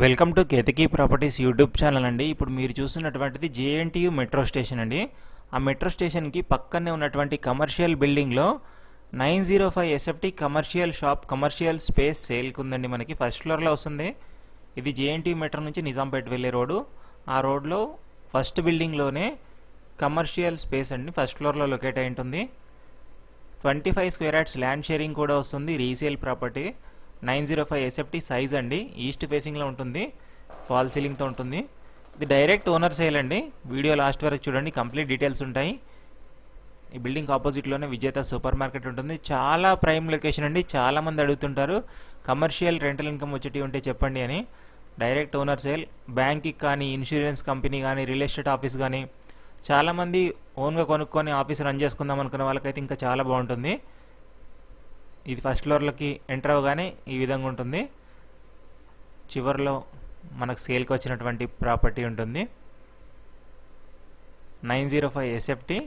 Welcome to Ketaki properties YouTube channel అండి. ఇప్పుడు మీరు చూస్తున్నటువంటిది జేఎన్టీయు మెట్రో స్టేషన్ అండి. ఆ మెట్రో స్టేషన్కి పక్కనే ఉన్నటువంటి కమర్షియల్ బిల్డింగ్లో nine zero five SFT commercial shop commercial space సేల్కి ఉందండి మనకి. ఫస్ట్ ఫ్లోర్లో వస్తుంది. ఇది జేఎన్టీయు మెట్రో నుంచి నిజాంపేట వెళ్ళే రోడ్డు. ఆ రోడ్లో ఫస్ట్ బిల్డింగ్లోనే కమర్షియల్ స్పేస్ అండి. ఫస్ట్ ఫ్లోర్లో లొకేట్ అయి ఉంటుంది. Twenty five square yards land sharing కూడా వస్తుంది. Resale property nine zero five SFT size అండి. ఈస్ట్ ఫేసింగ్లో ఉంటుంది. ఫాల్ సీలింగ్తో ఉంటుంది. ఇది డైరెక్ట్ ఓనర్ సేల్ అండి. వీడియో లాస్ట్ వరకు చూడండి. కంప్లీట్ డీటెయిల్స్ ఉంటాయి. ఈ బిల్డింగ్ ఆపోజిట్లోనే విజేత సూపర్ మార్కెట్ ఉంటుంది. చాలా ప్రైమ్ లొకేషన్ అండి. చాలామంది అడుగుతుంటారు. కమర్షియల్ రెంటల్ ఇన్కమ్ వచ్చేటి ఉంటే చెప్పండి అని. డైరెక్ట్ ఓనర్ సేల్ బ్యాంక్కి కానీ ఇన్సూరెన్స్ కంపెనీ కానీ రియల్ ఎస్టేట్ ఆఫీస్ కానీ. చాలామంది ఓన్గా కొనుక్కొని ఆఫీస్ రన్ చేసుకుందాం అనుకున్న వాళ్ళకైతే ఇంకా చాలా బాగుంటుంది. ఇది ఫస్ట్ ఫ్లోర్లోకి ఎంటర్ అవ్వగానే ఈ విధంగా ఉంటుంది. చివరిలో మనకు సేల్కి వచ్చినటువంటి ప్రాపర్టీ ఉంటుంది. Nine zero five SFT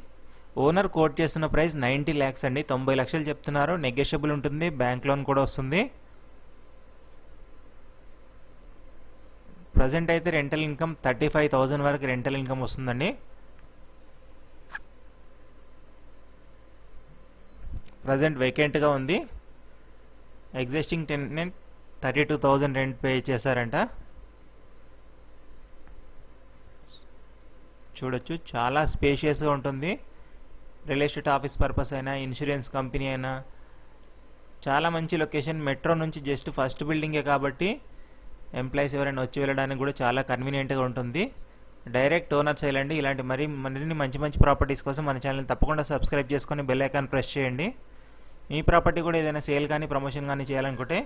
owner quote చేస్తున్న ప్రైస్ నైంటీ ల్యాక్స్ అండి. తొంభై లక్షలు చెప్తున్నారు. నెగోషియబుల్ ఉంటుంది. బ్యాంక్ లోన్ కూడా వస్తుంది. ప్రజెంట్ అయితే rental income thirty five thousand వరకు రెంటల్ ఇన్కమ్ వస్తుందండి. ప్రజెంట్ వేకెంట్గా ఉంది. Existing tenant thirty two thousand rent pay చేశారంట. చూడొచ్చు చాలా స్పేషియస్గా ఉంటుంది. రియల్ ఎస్టేట్ ఆఫీస్ పర్పస్ అయినా ఇన్సూరెన్స్ కంపెనీ అయినా చాలా మంచి లొకేషన్ మెట్రో నుంచి జస్ట్ ఫస్ట్ బిల్డింగే కాబట్టి ఎంప్లాయీస్ ఎవరైనా వచ్చి వెళ్ళడానికి కూడా చాలా కన్వీనియంట్గా ఉంటుంది. డైరెక్ట్ ఓనర్స్ చేయాలండి ఇలాంటి మరి మరిన్ని మంచి మంచి ప్రాపర్టీస్ కోసం మన ఛానల్ని తప్పకుండా సబ్స్క్రైబ్ చేసుకొని బెల్ ఐకాన్ ప్రెస్ చేయండి. మీ ప్రాపర్టీ కూడా ఏదైనా సేల్ కానీ ప్రమోషన్ కానీ చేయాలనుకుంటే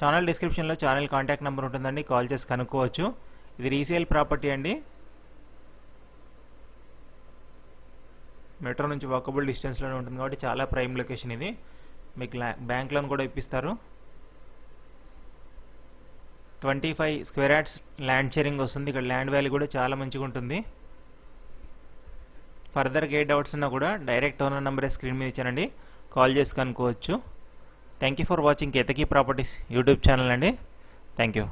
ఛానల్ డిస్క్రిప్షన్లో ఛానల్ కాంటాక్ట్ నెంబర్ ఉంటుందండి కాల్ చేసి కనుక్కోవచ్చు. ఇది రీసేల్ ప్రాపర్టీ అండి. మెట్రో నుంచి వాకబుల్ డిస్టెన్స్లోనే ఉంటుంది కాబట్టి చాలా ప్రైమ్ లొకేషన్ ఇది. మీకు బ్యాంక్ లోన్ కూడా ఇప్పిస్తారు. Twenty five square yards land sharing వస్తుంది. ఇక్కడ ల్యాండ్ వాల్యూ కూడా చాలా మంచిగా ఉంటుంది. ఫర్దర్ ఏ డౌట్స్ ఉన్నా కూడా డైరెక్ట్ ఓనర్ నెంబరే స్క్రీన్ మీద ఇచ్చానండి. కాల్ చేసి కనుక్కోవచ్చు. Thank you for watching Ketaki properties YouTube channel అండి. Thank you